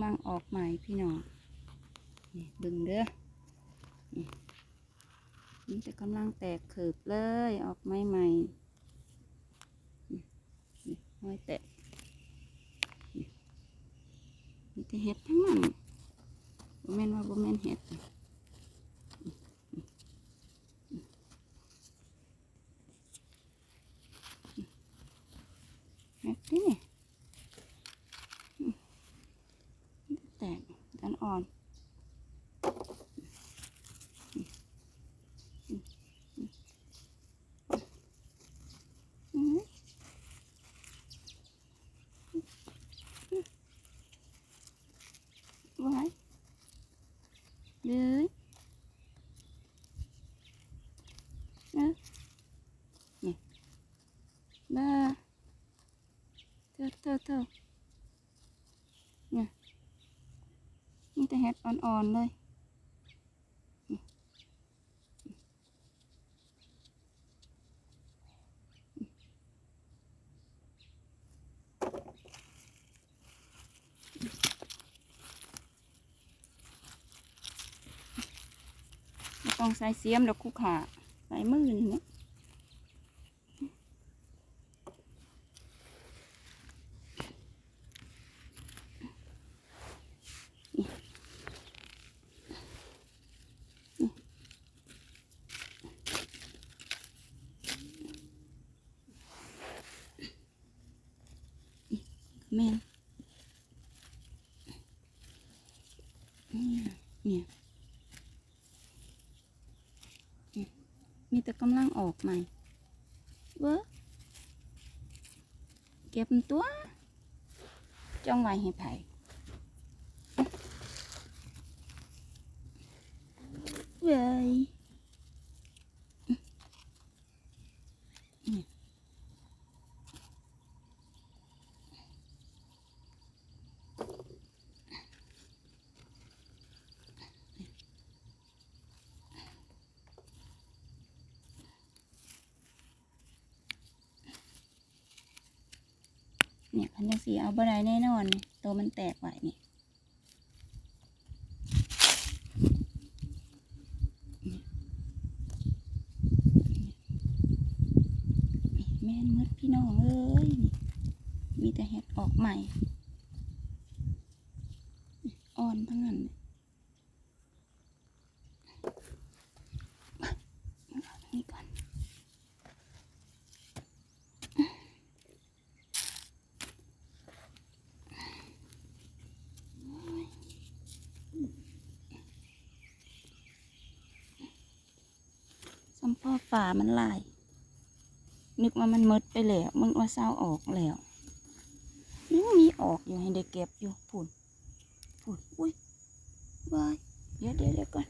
ำลังออกใหม่พี่น้องนี่ดึงเด้อนี่นี่จะกำลังแตกเขิบเลยออกใหม่ใหม่ห้อยแตกนี่มีแต่เห็ดทั้งนั้นบ่แม่นว่าบ่แม่นเห็ดเห็ดที่นี่อืมแตก ดันอ่อนอืมไว้เลยเออนี่บ้า เธอเธอเธอเนี่ย นี่แต่เห็ดอ่อนๆเลยต้องใส่เสียมดอกคู่ขาใส่มือนี่นะ แม่นเนี่ยมีแต่กำลังออกใหม่ เว้อเก็บตัวจ้องไว้ให้ไผ่เว้ยเนี่ย เนี่ยคันยังสีเอาบ่ไดแน่นอนนี่ตัวมันแตกไหวนี่ยแม่นมืดพี่น้องเอ้ยมีแต่เห็ดออกใหม่ อ่อนทั้งนั้นเลยมาเอาอันนี่ก่อน สัมพ่อ ฝามันลาย นึกว่ามันมดไปแล้วมึงว่าเศร้าออกแล้วยังมีออกอยู่ให้ได้เก็บอยู่ผุนผุนอุ้ยบายเดี๋ยวเดี๋ยวเดี๋ยวก่อน